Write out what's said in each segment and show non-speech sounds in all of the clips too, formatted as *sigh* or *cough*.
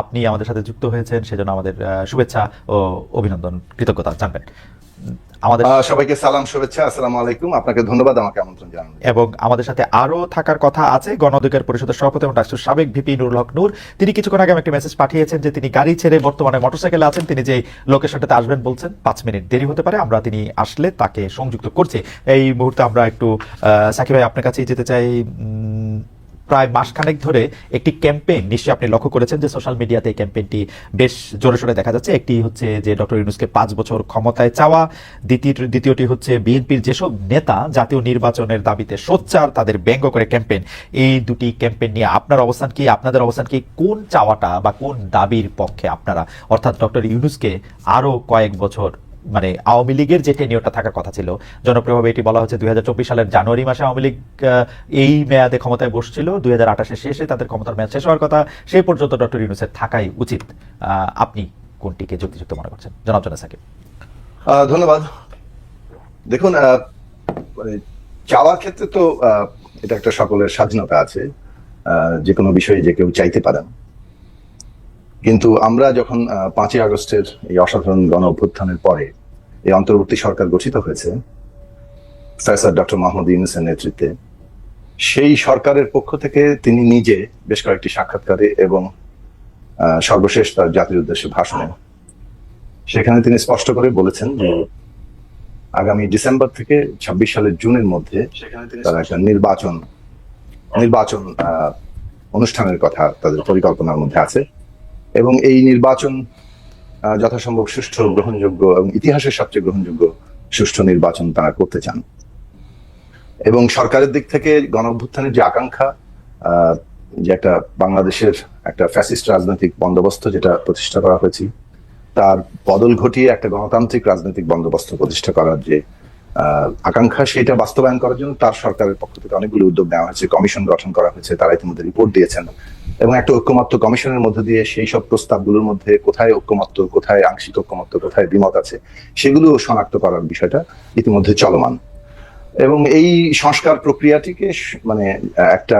আপনি আমাদের সাথে যুক্ত হয়েছেন সেজন্য আমাদের শুভেচ্ছা ও অভিনন্দন কৃতজ্ঞতা জানবেন। আমাদের সবাইকে সালাম শুভেচ্ছা আসসালামু আলাইকুম। আপনাকে ধন্যবাদ আমাকে আমন্ত্রণ জানানোর এবং আমাদের সাথে আরও থাকার কথা আছে গণ অধিকার পরিষদের সভাপতি এবং রাষ্ট্রের সাবেক ভিপি নুরুল হক নূর। তিনি কিছুক্ষণ আগে আমাকে মেসেজ পাঠিয়েছেন যে তিনি গাড়ি ছেড়ে বর্তমানে মোটরসাইকেলে আছেন। তিনি যে লোকেশনটাতে আসবেন বলছেন পাঁচ মিনিট দেরি হতে পারে আমরা তিনি আসলে তাকে সংযুক্ত করছি। এই মুহূর্তে আমরা একটু আহ, সাকিব ভাই আপনার কাছেই যেতে চাই। প্রায় মাসখানেক ধরে একটি ক্যাম্পেইন নিশ্চয়ই আপনি লক্ষ্য করেছেন যে সোশ্যাল মিডিয়াতে এই ক্যাম্পেইনটি বেশ জোরে সোরে দেখা যাচ্ছে। একটি হচ্ছে যে ডক্টর ইউনুসকে পাঁচ বছর ক্ষমতায় চাওয়া, দ্বিতীয়, দ্বিতীয়টি হচ্ছে বিএনপির যেসব নেতা জাতীয় নির্বাচনের দাবিতে সোচ্চার, তাদের ব্যঙ্গ করে ক্যাম্পেইন। এই দুটি ক্যাম্পেইন নিয়ে আপনার অবস্থান কি, আপনাদের অবস্থান কি, কোন চাওয়াটা বা কোন দাবির পক্ষে আপনারা, অর্থাৎ ডক্টর ইউনুসকে আরও কয়েক বছর মানে আওয়ামী লীগের যে টেনিওরটা থাকার কথা ছিল, জনপ্রিয়ভাবে এটি বলা হচ্ছে দুই সালের জানুয়ারি মাসে আওয়ামী লীগ এই মেয়াদে ক্ষমতায় বসছিল। দুই হাজার শেষে তাদের ক্ষমতার মেয়াদ শেষ হওয়ার কথা। সেই পর্যন্ত ডক্টর ইউনুসের থাকাই উচিত। আপনি কোনটিকে যুক্তিযুক্ত মনে করছেন? জনাব জনা সাকিব। ধন্যবাদ। দেখুন মানে চাওয়ার ক্ষেত্রে তো এটা একটা সকলের স্বাধীনতা আছে। যে কোনো বিষয়ে যে কেউ চাইতে পারেন। কিন্তু আমরা যখন পাঁচই আগস্টের এই অসাধারণ গণ অভ্যুত্থানের পরে এই অন্তর্বর্তী সরকার গঠিত হয়েছে স্যার ডক্টর মাহমুদ ইউনুসের নেতৃত্বে সেই সরকারের পক্ষ থেকে তিনি নিজে বেশ কয়েকটি সাক্ষাৎকারে এবং সর্বশেষ তার জাতির উদ্দেশ্যে ভাষণে সেখানে তিনি স্পষ্ট করে বলেছেন যে আগামী ডিসেম্বর থেকে ছাব্বিশ সালের জুনের মধ্যে তারা একটা নির্বাচন নির্বাচন আহ, অনুষ্ঠানের কথা তাদের পরিকল্পনার মধ্যে আছে। এবং এই নির্বাচন যথাসম্ভব সুষ্ঠু, গ্রহণযোগ্য এবং ইতিহাসের সবচেয়ে গ্রহণযোগ্য সুষ্ঠু নির্বাচন তারা করতে চান। এবং সরকারের দিক থেকে গণ যে আকাঙ্ক্ষা যে একটা বাংলাদেশের একটা ফ্যাসিস্ট রাজনৈতিক বন্দোবস্ত যেটা প্রতিষ্ঠা করা হয়েছে, তার বদল ঘটিয়ে একটা গণতান্ত্রিক রাজনৈতিক বন্দোবস্ত প্রতিষ্ঠা করার যে আকাঙ্ক্ষা, সেটা বাস্তবায়ন করার জন্য তার সরকারের পক্ষ থেকে অনেকগুলো উদ্যোগ নেওয়া হয়েছে, কমিশন গঠন করা হয়েছে, তারা ইতিমধ্যে রিপোর্ট দিয়েছেন। এবং একটা ঐক্যমত্য কমিশনের মধ্যে দিয়ে সেই সব প্রস্তাবগুলোর মধ্যে কোথায় ঐক্যমত্য কোথায় আংশিক ঐক্যমত্য কোথায় দ্বিমত আছে সেগুলো শনাক্ত করার বিষয়টা ইতিমধ্যে চলমান। এবং এই সংস্কার প্রক্রিয়াটিকে মানে একটা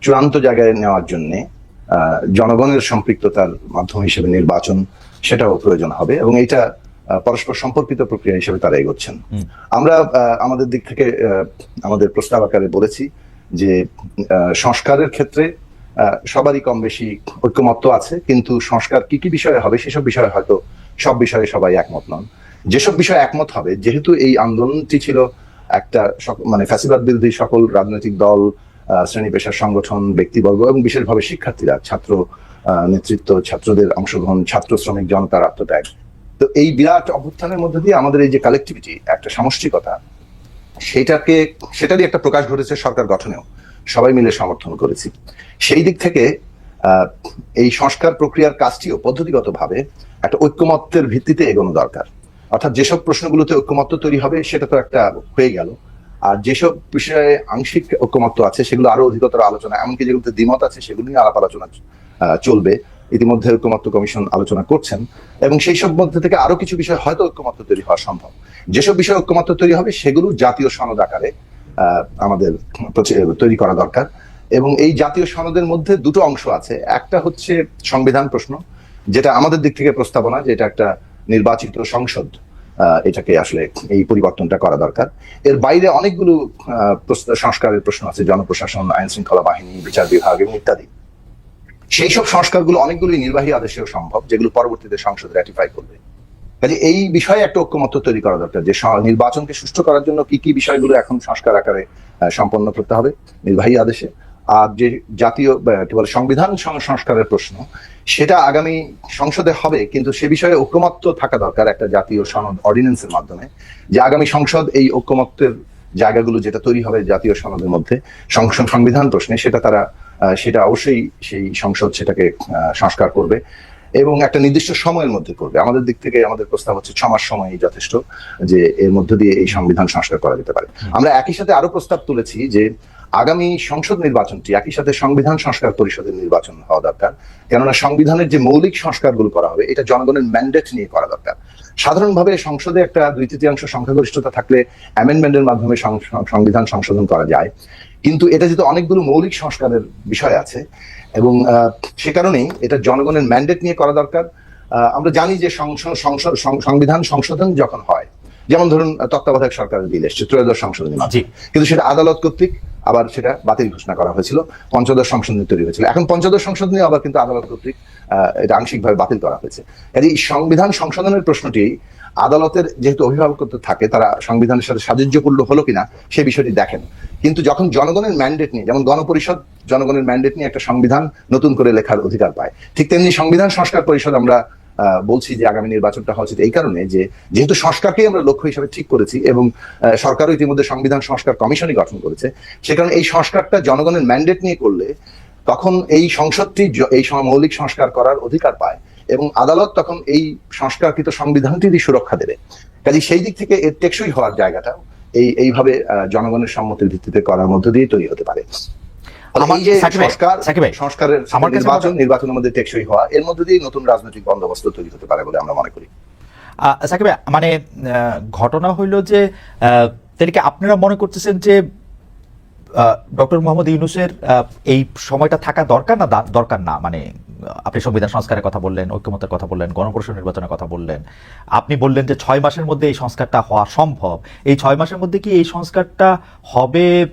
চূড়ান্ত জায়গায় নেওয়ার জন্যে জনগণের সম্পৃক্ততার মাধ্যম হিসেবে নির্বাচন সেটাও প্রয়োজন হবে এবং এটা পরস্পর সম্পর্কিত প্রক্রিয়া হিসেবে তারা এগোচ্ছেন। আমরা আমাদের দিক থেকে আহ, আমাদের প্রস্তাব আকারে বলেছি যে আহ, সংস্কারের ক্ষেত্রে সবারই কম বেশি ঐক্যমত্য আছে, কিন্তু সংস্কার কি কি বিষয়ে হবে সেসব বিষয়ে হয়তো সব বিষয়ে সবাই একমত নন। যেসব বিষয়ে একমত হবে, যেহেতু এই আন্দোলনটি ছিল একটা মানে ফ্যাসিবাদ বিরোধী সকল রাজনৈতিক দল শ্রেণি পেশার সংগঠন, ব্যক্তিবর্গ এবং বিশেষভাবে শিক্ষার্থীরা, ছাত্র নেতৃত্ব, ছাত্রদের অংশগ্রহণ, ছাত্র শ্রমিক জনতার আত্মত্যাগ। তো এই বিরাট অভ্যুত্থানের মধ্যে দিয়ে আমাদের এই যে কালেক্টিভিটি একটা সামষ্টিকতা, সেটাকে, সেটারই একটা প্রকাশ ঘটেছে সরকার গঠনেও। সবাই মিলে সমর্থন করেছি। সেই দিক থেকে এই সংস্কার প্রক্রিয়ার কাজটিও পদ্ধতিগতভাবে একটা ঐক্যমত্যের ভিত্তিতে এগোনো দরকার। অর্থাৎ যেসব প্রশ্নগুলোতে ঐক্যমত্য তৈরি হবে, সেটা তো একটা হয়ে গেল। আর যেসব বিষয়ে আংশিক ঐক্যমত্য আছে, সেগুলো আরও অধিকতর আলোচনা, এমনকি যেগুলোতে দ্বিমত আছে, সেগুলো নিয়ে আলাপ আলোচনা চলবে। ইতিমধ্যে ঐক্যমত্য কমিশন আলোচনা করছেন, এবং সেই সব মধ্যে থেকে আরও কিছু বিষয় হয়তো ঐক্যমত্য তৈরি হওয়া সম্ভব। যেসব বিষয়ে ঐক্যমত্য তৈরি হবে, সেগুলো জাতীয় সনদ আকারে আমাদের তৈরি করা দরকার। এবং এই জাতীয় সনদের মধ্যে দুটো অংশ আছে। একটা হচ্ছে সংবিধান প্রশ্ন, যেটা আমাদের দিক থেকে প্রস্তাবনা যে এটা একটা নির্বাচিত সংসদ এটাকে আসলে এই পরিবর্তনটা করা দরকার। এর বাইরে অনেকগুলো সংস্কারের প্রশ্ন আছে, জনপ্রশাসন আইন শৃঙ্খলা বাহিনী, বিচার বিভাগ এবং ইত্যাদি। সেই সব সংস্কারগুলো অনেকগুলি নির্বাহী আদেশেও সম্ভব, যেগুলো পরবর্তীতে সংসদ র্যাটিফাই করবে। কাজে এই বিষয়ে একটা ঐক্যমত্য তৈরি করা দরকার যে নির্বাচনকে সুষ্ঠু করার জন্য কি কি বিষয়গুলো এখন সংস্কার আকারে সম্পন্ন করতে হবে নির্বাহী আদেশে। আর যে জাতীয় কি বলে, সংবিধান সংস্কারের প্রশ্ন, সেটা আগামী সংসদে হবে, কিন্তু সে বিষয়ে ঐক্যমত্য থাকা দরকার একটা জাতীয় সনদ অর্ডিন্যান্সের মাধ্যমে, যে আগামী সংসদ এই ঐক্যমত্যের জায়গাগুলো যেটা তৈরি হবে জাতীয় সনদের মধ্যে সংবিধান প্রশ্নে সেটা তারা সেটা অবশ্যই সেই সংসদ সেটাকে সংস্কার করবে। এবং একটা নির্দিষ্ট সময়ের মধ্যে করবে। আমাদের দিক থেকে আমাদের প্রস্তাব হচ্ছে ছ মাস সময়ই যথেষ্ট যে এর মধ্য দিয়ে এই সংবিধান সংস্কার করা যেতে পারে। আমরা একই সাথে আরও প্রস্তাব তুলেছি যে আগামী সংসদ নির্বাচনটি একই সাথে সংবিধান সংস্কার পরিষদের নির্বাচন হওয়া দরকার। কেননা সংবিধানের যে মৌলিক সংস্কারগুলো করা হবে এটা জনগণের ম্যান্ডেট নিয়ে করা দরকার। সাধারণভাবে সংসদে একটা দুই তৃতীয়াংশ সংখ্যাগরিষ্ঠতা থাকলে অ্যামেন্ডমেন্টের মাধ্যমে সংবিধান সংশোধন করা যায়। কিন্তু এটা যেহেতু অনেকগুলো মৌলিক সংস্কারের বিষয় আছে এবং সে কারণেই এটা জনগণের ম্যান্ডেট নিয়ে করা দরকার। আমরা জানি যে সংবিধান সংশোধন যখন হয় যেমন ধরুন তত্ত্বাবধায়ক সরকারের বিল এসছে ত্রয়োদশ সংশোধনী। কিন্তু সেটা আদালত কর্তৃক আবার সেটা বাতিল ঘোষণা করা হয়েছিল পঞ্চদশ সংশোধনী তৈরি হয়েছিল। এখন পঞ্চদশ সংশোধনী আবার কিন্তু আদালত কর্তৃক আহ, এটা আংশিকভাবে বাতিল করা হয়েছে। কাজে এই সংবিধান সংশোধনের প্রশ্নটি আদালতের যেহেতু অভিভাবকত্ব থাকে, তারা সংবিধানের সাথে সাযুজ্যপূর্ণ হলো কিনা সে বিষয়টি দেখেন। কিন্তু যখন জনগণের ম্যান্ডেট নিয়ে, যেমন গণপরিষদ জনগণের ম্যান্ডেট নিয়ে একটা সংবিধান নতুন করে লেখার অধিকার পায়, ঠিক তেমনি সংবিধান সংস্কার পরিষদ আমরা বলছি যে আগামী নির্বাচনটা হওয়া উচিত এই কারণে যে যেহেতু সংস্কারকেই আমরা লক্ষ্য হিসাবে ঠিক করেছি এবং সরকারও ইতিমধ্যে সংবিধান সংস্কার কমিশনই গঠন করেছে, সে কারণে এই সংস্কারটা জনগণের ম্যান্ডেট নিয়ে করলে তখন এই সংসদটি এই মৌলিক সংস্কার করার অধিকার পায়। এবং আদালত তখন এই সংস্কারকৃত সংবিধানটিরই সুরক্ষা দেবে। কাজে সেই দিক থেকে এর টেকসই হওয়ার জায়গাটা এই এইভাবে জনগণের সম্মতির ভিত্তিতে করার মধ্য দিয়ে তৈরি হতে পারে। সংস্কারের নির্বাচন নির্বাচনের মধ্যে টেকসই হওয়া এর মধ্যে দিয়ে নতুন রাজনৈতিক বন্দোবস্ত তৈরি হতে পারে বলে আমরা মনে করি। সাকিব মানে আহ, ঘটনা হইল যে আপনারা মনে করতেছেন যে ডক্টর মোহাম্মদ ইউনুসের এই সময়টা থাকা দরকার না দরকার না? মানে আপনি সংবিধান সংস্কারের কথা বললেন ঐক্যমতের কথা বললেন গণপরিষদ নির্বাচনের কথা বললেন। আপনি বললেন যে ছয় মাসের মধ্যে এই সংস্কারটা হওয়া সম্ভব। এই ছয় মাসের মধ্যে কি এই সংস্কারটা হবে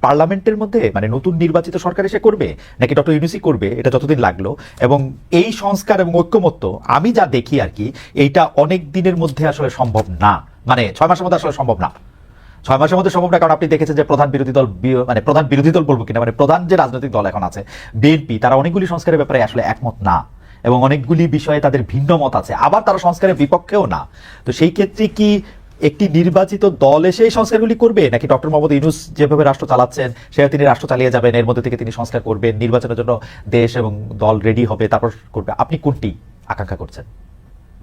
পার্লামেন্টের মধ্যে? মানে নতুন নির্বাচিত সরকার এসে করবে? নাকি ডক্টর ইউনুসি করবে? এটা যতদিন লাগল। এবং এই সংস্কার এবং ঐক্যমত্য, আমি যা দেখি আর কি, এইটা অনেক দিনের মধ্যে আসলে সম্ভব না। মানে ছয় মাসের মধ্যে আসলে সম্ভব না। ছয় মাসের মধ্যে সম্ভব না, কারণ আপনি দেখেছেন যে প্রধান বিরোধী দল মানে প্রধান বিরোধী দল বলব কিনা মানে প্রধান যে রাজনৈতিক দল এখন আছে, বিএনপি, তারা অনেকগুলি সংস্কারের ব্যাপারে আসলে একমত না, এবং অনেকগুলি বিষয়ে তাদের ভিন্ন মত আছে, আবার তারা সংস্কারের বিপক্ষেও না। তো সেই ক্ষেত্রে কি একটি নির্বাচিত দল এসে এই সংস্কারগুলি করবে? নাকি ডক্টর মোহাম্মদ ইউনুস যেভাবে রাষ্ট্র চালাচ্ছেন সেভাবে তিনি রাষ্ট্র চালিয়ে যাবেন, এর মধ্যে থেকে তিনি সংস্কার করবেন, নির্বাচনের জন্য দেশ এবং দল রেডি হবে, তারপর করবে। আপনি কোনটি আকাঙ্ক্ষা করছেন?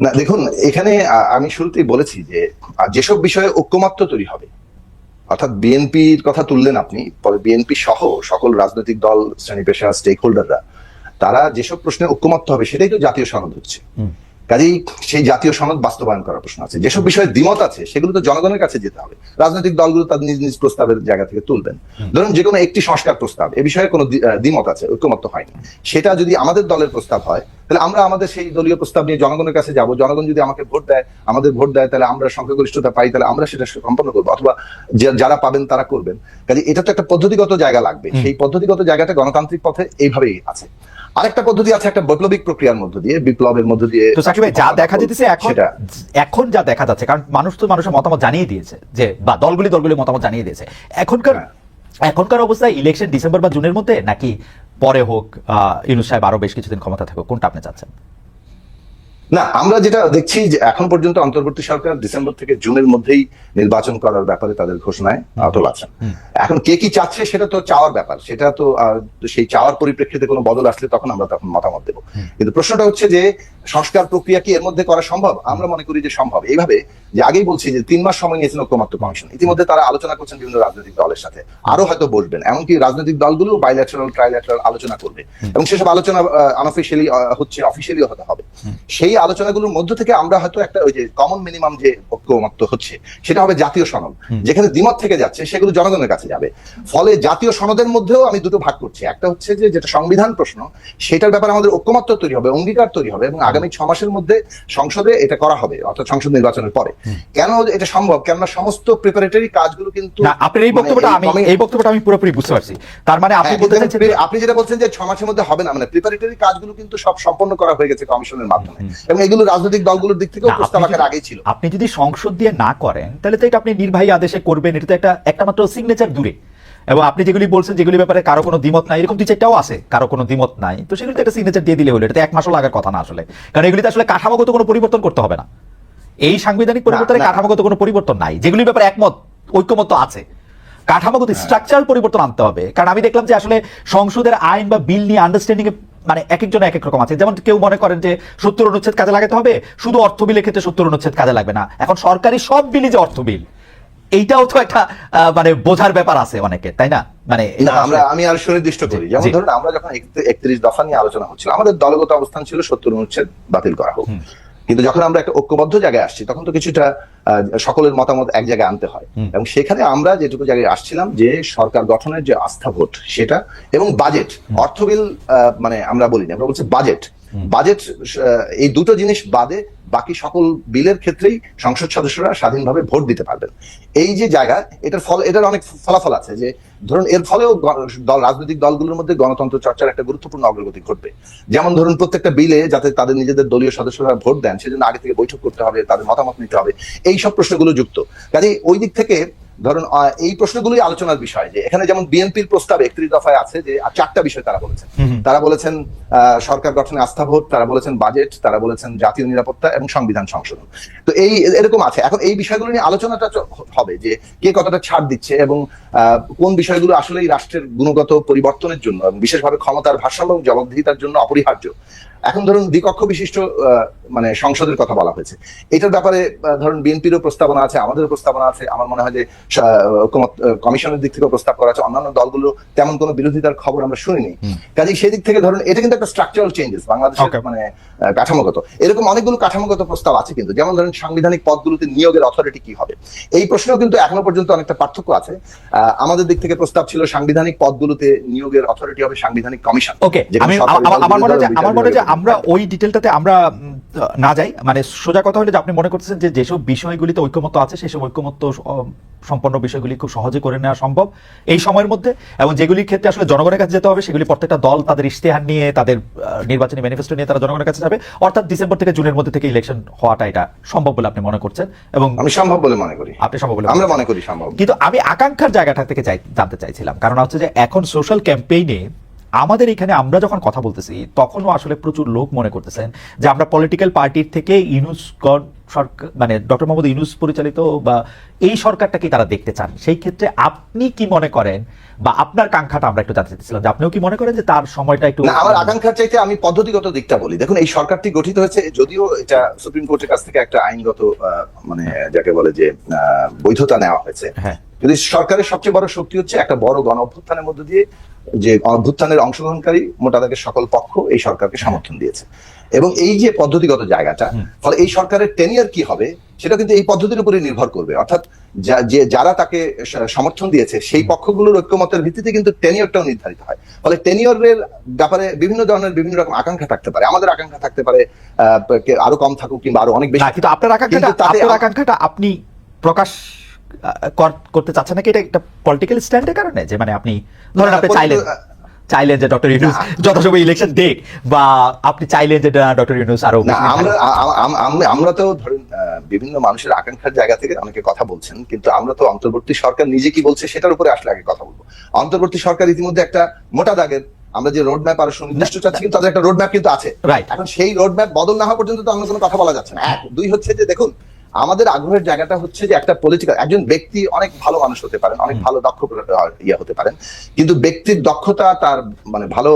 না, দেখুন, এখানে আমি শুরুতেই বলেছি যে যেসব বিষয়ে ঐক্যমাত্র তৈরি হবে অর্থাৎ বিএনপির কথা তুললেন আপনি পরে বিএনপি সহ সকল রাজনৈতিক দল শ্রেণি পেশা স্টেক হোল্ডাররা তারা যেসব প্রশ্নে ঐক্যমাত্র হবে সেটাই তো জাতীয় সনদ হচ্ছে। কাজেই সেই জাতীয় সনদ বাস্তবায়ন করার প্রশ্ন আছে। যেসব বিষয়ে দ্বিমত আছে সেগুলো তো জনগণের কাছে যেতে হবে। রাজনৈতিক দলগুলো তাদের নিজ নিজ প্রস্তাবের জায়গা থেকে তুলবেন। ধরুন যে কোনো একটি সংস্কার প্রস্তাব এ বিষয়ে কোনো দ্বিমত আছে ঐক্যমত্য হয়নি। সেটা যদি আমাদের দলের প্রস্তাব হয় তাহলে আমরা আমাদের সেই দলীয় প্রস্তাব নিয়ে জনগণের কাছে যাব। জনগণ যদি আমাকে ভোট দেয় আমাদের ভোট দেয় তাহলে আমরা সংখ্যাগরিষ্ঠতা পাই তাহলে আমরা সেটা সম্পন্ন করব। অথবা যারা পাবেন তারা করবেন। কাজে এটা তো একটা পদ্ধতিগত জায়গা লাগবে। সেই পদ্ধতিগত জায়গাটা গণতান্ত্রিক পথে এইভাবেই আছে। আরেকটা পদ্ধতি আছে একটা বৈপ্লবিক প্রক্রিয়ার মধ্য দিয়ে বিপ্লবের মধ্য দিয়ে। তো সাকিব ভাই যা দেখা যেতেছে এখন এখন যা দেখা যাচ্ছে কারণ মানুষ তো মানুষের মতামত জানিয়ে দিয়েছে যে বা দলগুলি দলগুলি মতামত জানিয়ে দিয়েছে। এখনকার হ্যাঁ। এখনকার অবস্থায় ইলেকশন ডিসেম্বর বা জুনের মধ্যে নাকি পরে হোক ইউনুস সাহেব আরও বেশ কিছুদিন ক্ষমতা থাকুক কোনটা আপনি চাচ্ছেন? না আমরা যেটা দেখছি যে এখন পর্যন্ত অন্তর্বর্তী সরকার ডিসেম্বর থেকে জুনের মধ্যেই নির্বাচন করার ব্যাপারে তাদের ঘোষণায় অটল আছেন। এখন কে কি চাচ্ছে সেটা তো চাওয়ার ব্যাপার। সেটা তো সেই চাওয়ার পরিপ্রেক্ষিতে কোনো বদল আসলে তখন আমরা তখন মতামত দেবো। কিন্তু প্রশ্নটা হচ্ছে যে সংস্কার প্রক্রিয়া কি এর মধ্যে করা সম্ভব? আমরা মনে করি যে সম্ভব। এইভাবে যে আগেই বলছি যে তিন মাস সময় নিয়েছেন ঐক্যমাত্র কমিশন। ইতিমধ্যে তারা আলোচনা করছেন বিভিন্ন রাজনৈতিক দলের সাথে। আরও হয়তো বসবেন এমনকি রাজনৈতিক দলগুলো বাইল্যাটারাল ট্রাইল্যাটারাল আলোচনা করবে। এবং সেসব আলোচনা আনঅফিসিয়ালি হচ্ছে অফিসিয়ালিও হতে হবে। সেই আলোচনাগুলোর মধ্য থেকে আমরা হয়তো একটা ওই যে কমন মিনিমাম যে ঐক্যমত্য হচ্ছে সেটা হবে জাতীয় সনদ। যেখানে দ্বিমত থেকে যাচ্ছে সেগুলো জনগণের কাছে যাবে। ফলে জাতীয় সনদের মধ্যেও আমি দুটো ভাগ করছি। একটা হচ্ছে যে যেটা সংবিধান প্রশ্ন সেটার ব্যাপারে আমাদের ঐক্যমত্য তৈরি হবে অঙ্গীকার তৈরি হবে এবং আগামী ছ মাসের মধ্যে সংসদে এটা করা হবে অর্থাৎ সংসদ নির্বাচনের পরে। কেন এটা সম্ভব? কেননা সমস্ত প্রিপারেটরি কাজগুলো কিন্তু না আপনার এই মানে বক্তব্যটা আমি এই বক্তব্যটা আমি পুরোপুরি বুঝতে পারছি। তার মানে আপনি হ্যাঁ, বলতে আপনি- আপনি যেটা বলছেন যে ছ মাসের মধ্যে হবে না মানে প্রিপারেটরি কাজগুলো কিন্তু সব সম্পন্ন করা হয়ে গেছে কমিশনের মাধ্যমে। এবং এগুলো রাজনৈতিক দলগুলোর দিক থেকেও প্রস্তাব আকারে আগেই ছিল। আপনি যদি সংসদ দিয়ে না করেন তাহলে তো এটা আপনি নির্বাহী আদেশে করবেন এটা তো একটা একটা মাত্র সিগনেচার দূরে। এবং আপনি যেগুলি বলছেন যেগুলি ব্যাপারে কারও কোনো দ্বিমত নাই এরকম দুই চারটাও আছে কারও কোনো দ্বিমত নাই। তো সেগুলি একটা সিগনেচার দিয়ে দিলে হলো এটা তো এক মাসও লাগার কথা না আসলে। কারণ এগুলিতে আসলে কাঠামোগত কোনো পরিবর্তন করতে হবে না। এই সাংবিধানিক পরিবর্তনে কাঠামোগত কোনো পরিবর্তন নাই। যেগুলির ব্যাপারে একমত ঐক্যমত আছে। কাঠামোগত স্ট্রাকচারাল পরিবর্তন আনতে হবে। কারণ আমি দেখলাম যে আসলে সংসদের আইন বা বিল নিয়ে আন্ডারস্ট্যান্ডিং মানে এক একজন এক এক রকম আছে। যেমন কেউ মনে করেন যে সত্তর অনুচ্ছেদ কাজে লাগাতে হবে শুধু অর্থ বিলের ক্ষেত্রে সত্তর অনুচ্ছেদ কাজে লাগবে না। এখন সরকারি সব বিলই যে অর্থ বিল এইটাও তো একটা আহ, মানে বোঝার ব্যাপার আছে অনেকে তাই না? মানে আমরা আমি আর সুনির্দিষ্ট করি। যেমন ধরুন আমরা যখন একত্রিশ দফা নিয়ে আলোচনা হচ্ছিল আমাদের দলগত অবস্থান ছিল সত্তর অনুচ্ছেদ বাতিল করা হোক। কিন্তু যখন আমরা একটা ঐক্যবদ্ধ জায়গায় আসছি তখন তো কিছুটা আহ, সকলের মতামত এক জায়গায় আনতে হয়। এবং সেখানে আমরা যেটুকু জায়গায় আসছিলাম যে সরকার গঠনের যে আস্থা ভোট সেটা এবং বাজেট অর্থবিল মানে আমরা বলি না আমরা বলছি বাজেট। বাজেট এই দুটো জিনিস বাদে বাকি সকল বিলের ক্ষেত্রেই সংসদ সদস্যরা স্বাধীনভাবে ভোট দিতে পারবেন। এই যে জায়গা, এটার ফল, এটার অনেক ফলাফল আছে যে, ধরুন এর ফলেও দল, রাজনৈতিক দলগুলোর মধ্যে গণতন্ত্র চর্চার একটা গুরুত্বপূর্ণ অগ্রগতি ঘটবে। যেমন ধরুন প্রত্যেকটা বিলে যাতে তাদের নিজেদের দলীয় সদস্যরা ভোট দেন, সেজন্য আগে থেকে বৈঠক করতে হবে, তাদের মতামত নিতে হবে। এই সব প্রশ্নগুলো যুক্ত। কাজে ওই দিক থেকে ধরুন এই প্রশ্নগুলোই আলোচনার বিষয় যে এখানে যেমন বিএনপির প্রস্তাব একত্রিশ দফায় আছে যে চারটা বিষয় তারা বলেছেন। তারা বলেছেন সরকার গঠনে আস্থা ভোট তারা বলেছেন বাজেট তারা বলেছেন জাতীয় নিরাপত্তা এবং সংবিধান সংশোধন। তো এই এরকম আছে। এখন এই বিষয়গুলো নিয়ে আলোচনাটা হবে যে কে কতটা ছাড় দিচ্ছে এবং কোন বিষয়গুলো আসলে এই রাষ্ট্রের গুণগত পরিবর্তনের জন্য এবং বিশেষভাবে ক্ষমতার ভারসাম্য এবং জবাবদিহিতার জন্য অপরিহার্য। এখন ধরুন দ্বিকক্ষ বিশিষ্ট আহ, মানে সংসদের কথা বলা হয়েছে। এটার ব্যাপারে ধরুন বিএনপিরও প্রস্তাবনা আছে আমাদেরও প্রস্তাবনা আছে। আমার মনে হয় যে কমিশনের দিক থেকে প্রস্তাব করা আছে অন্যান্য দলগুলো তেমন কোনো বিরোধিতার খবর আমরা শুনিনি। কাজে সেই দিক থেকে ধরুন এটা কিন্তু একটা স্ট্রাকচারাল চেঞ্জেস বাংলাদেশের মানে কাঠামোগত। এরকম অনেকগুলো কাঠামোগত প্রস্তাব আছে কিন্তু। যেমন ধরেন সাংবিধানিক পদগুলোতে নিয়োগের অথরিটি কি হবে? এই প্রশ্নেও কিন্তু এখনও পর্যন্ত অনেকটা পার্থক্য আছে। আমাদের দিক থেকে প্রস্তাব ছিল সাংবিধানিক পদগুলোতে নিয়োগের অথরিটি হবে সাংবিধানিক কমিশন ওকে আমি আমার- মনে হয় আমার মনে হয় আমরা ওই ডিটেলটাতে আমরা না যাই। মানে সোজা কথা হলে যে আপনি মনে করতেছেন যে যেসব বিষয়গুলিতে ঐক্যমত্য আছে সেসব ঐক্যমত্য সম্পন্ন বিষয়গুলি খুব সহজে করে নেওয়া সম্ভব। এই সময়ের মধ্যে এবং যেগুলির ক্ষেত্রে আসলে জনগণের কাছে যেতে হবে সেগুলি প্রত্যেকটা দল তাদের ইশতেহার নিয়ে তাদের নির্বাচনী ম্যানিফেস্টো নিয়ে তারা জনগণের কাছে যাবে অর্থাৎ ডিসেম্বর থেকে জুনের মধ্যে থেকে ইলেকশন হওয়াটা এটা সম্ভব বলে আপনি মনে করছেন? এবং আমি সম্ভব বলে মনে করি। আপনি সম্ভব বলে আমরা মনে করি সম্ভব। কিন্তু আমি আকাঙ্ক্ষার জায়গাটা থেকে চাই জানতে চাইছিলাম। কারণ হচ্ছে যে এখন সোশ্যাল ক্যাম্পেইনে আমাদের এখানে আমরা যখন কথা বলতেছি তখনও আসলে প্রচুর লোক মনে করতেছেন যে আমরা পলিটিক্যাল পার্টির থেকে ইউনুস গণ- সরকার মানে ডক্টর মোহাম্মদ ইউনুস পরিচালিত বা এই সরকারটাকে তারা দেখতে চান। সেই ক্ষেত্রে আপনি কি মনে করেন বা আপনার কাঙ্ক্ষাটা আমরা একটু জানতে চাইছিলাম যে আপনিও কি মনে করেন যে তার সময়টা একটু আমার আকাঙ্ক্ষার চাইতে আমি পদ্ধতিগত দিকটা বলি। দেখুন এই সরকারটি গঠিত হয়েছে যদিও এটা সুপ্রিম কোর্টের কাছ থেকে একটা আইনগত মানে যাকে বলে যে বৈধতা নেওয়া হয়েছে। হ্যাঁ। কিন্তু সরকারের সবচেয়ে বড় শক্তি হচ্ছে একটা বড় গণ অভ্যুত্থানের মধ্যে দিয়ে যে অভ্যুত্থানের অংশগ্রহণকারী মোটা সকল পক্ষ এই সরকারকে সমর্থন দিয়েছে। এবং এই যে পদ্ধতিগত জায়গাটা ফলে এই সরকারের টেনিয়ার কি হবে সেটা কিন্তু এই পদ্ধতির উপরে নির্ভর করবে। অর্থাৎ যে যারা তাকে সমর্থন দিয়েছে সেই পক্ষগুলোর ঐক্যমতের ভিত্তিতে কিন্তু টেনিয়রটাও নির্ধারিত হয়। ফলে টেনিয়রের ব্যাপারে বিভিন্ন ধরনের বিভিন্ন রকম আকাঙ্ক্ষা থাকতে পারে। আমাদের আকাঙ্ক্ষা থাকতে পারে আহ, আরও কম থাকুক কিংবা আরও অনেক বেশি কিন্তু আপনার আকাঙ্ক্ষাটা আপনার আকাঙ্ক্ষাটা আপনি প্রকাশ কর- করতে চাচ্ছেন নাকি? এটা একটা পলিটিক্যাল স্ট্যান্ডের কারণে? যে মানে আপনি ধরেন আপনি চাইলেন। চাইলেন যে ডক্টর ইউনুস। যথাসময় ইলেকশন দেখ বা আপনি চাইলেন যে ডক্টর ইউনুস আরও আমরা তো ধরেন বিভিন্ন মানুষের আকাঙ্ক্ষার জায়গা থেকে অনেকে কথা বলছেন কিন্তু আমরা তো অন্তর্বর্তী সরকার নিজে কি বলছে সেটার উপরে আসলে আগে কথা বলব। অন্তর্বর্তী সরকার ইতিমধ্যে একটা মোটা দাগের আমরা যে রোড ম্যাপ আরও সুনির্দিষ্ট চাচ্ছি কিন্তু তাদের একটা রোড ম্যাপ কিন্তু আছে। রাইট এখন সেই রোড ম্যাপ বদল না হওয়া পর্যন্ত তো আমরা কোনো কথা বলা যাচ্ছে না। এক দুই হচ্ছে যে দেখুন আমাদের আগ্রহের জায়গাটা হচ্ছে যে একটা পলিটিক্যাল একজন ব্যক্তি অনেক ভালো মানুষ হতে পারেন অনেক ভালো দক্ষ ইয়ে হতে পারেন। কিন্তু ব্যক্তির দক্ষতা তার মানে ভালো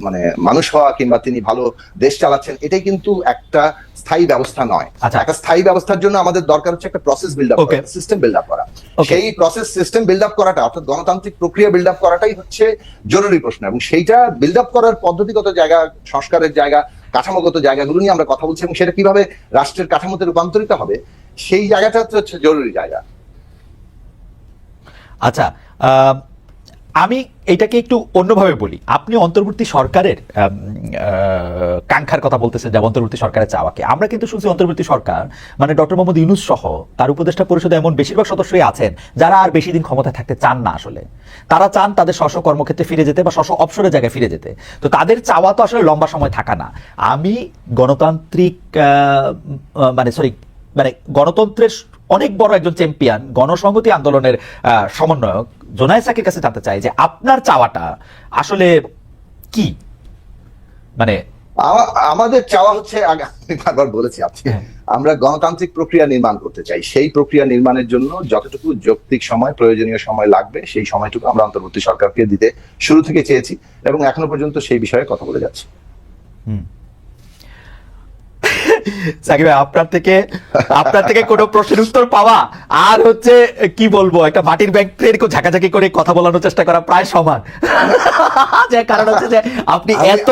মানে মানুষ হওয়া কিংবা তিনি ভালো দেশ চালাচ্ছেন এটাই কিন্তু একটা স্থায়ী ব্যবস্থা নয়। আচ্ছা। একটা স্থায়ী ব্যবস্থার জন্য আমাদের দরকার হচ্ছে একটা প্রসেস বিল্ড আপ. করা সিস্টেম বিল্ড আপ করা। সেই প্রসেস সিস্টেম বিল্ড আপ করাটা অর্থাৎ গণতান্ত্রিক প্রক্রিয়া বিল্ড আপ করাটাই হচ্ছে জরুরি প্রশ্ন এবং সেইটা বিল্ড আপ করার পদ্ধতিগত জায়গা সংস্কারের জায়গা কাঠামোগত জায়গাগুলো নিয়ে আমরা কথা বলছি এবং সেটা কীভাবে রাষ্ট্রের কাঠামোতে রূপান্তরিত হবে, সেই জায়গাটা হচ্ছে জরুরি জায়গা। আচ্ছা আমি এটাকে একটু অন্যভাবে বলি। আপনি অন্তর্বর্তী সরকারের কাঙ্ক্ষার কথা বলতেছেন যে, অন্তর্বর্তী সরকারের চাওয়াকে। আমরা কিন্তু শুনছি অন্তর্বর্তী সরকার মানে ডক্টর মোহাম্মদ ইউনুস সহ তার উপদেষ্টা পরিষদে এমন বেশিরভাগ সদস্যই আছেন, যারা আর বেশি দিন ক্ষমতায় থাকতে চান না আসলে। তারা চান তাদের স্ব স্ব কর্মক্ষেত্রে ফিরে যেতে বা স্ব স্ব অবসরের জায়গায় ফিরে যেতে। তো তাদের চাওয়া তো আসলে লম্বা সময় থাকা না। আমি গণতান্ত্রিক মানে সরি মানে গণতন্ত্রের অনেক বড় একজন চ্যাম্পিয়ন, গণসংহতি আন্দোলনের সমন্বয়ক জোনায় সাকির কাছে জানতে চাই যে আপনার চাওয়াটা আসলে কি? মানে আমাদের চাওয়া হচ্ছে বারবার বলেছি আপনি হ্যাঁ। আমরা গণতান্ত্রিক প্রক্রিয়া নির্মাণ করতে চাই। সেই প্রক্রিয়া নির্মাণের জন্য যতটুকু যৌক্তিক সময় প্রয়োজনীয় সময় লাগবে সেই সময়টুকু আমরা অন্তর্বর্তী সরকারকে দিতে শুরু থেকে চেয়েছি এবং এখনও পর্যন্ত সেই বিষয়ে কথা বলে যাচ্ছি। সাকিব আপনার থেকে আপনার থেকে কোনো প্রশ্নের উত্তর পাওয়া? আর হচ্ছে কি বলব একটা মাটির ব্যাংক এরকম ঝাঁকাঝাঁকি করে কথা বলানোর চেষ্টা করা প্রায় সমান। *laughs* যে কারণ হচ্ছে যে আপনি এত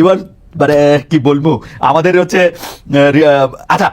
এবার মানে কি বলব আমাদের হচ্ছে আচ্ছা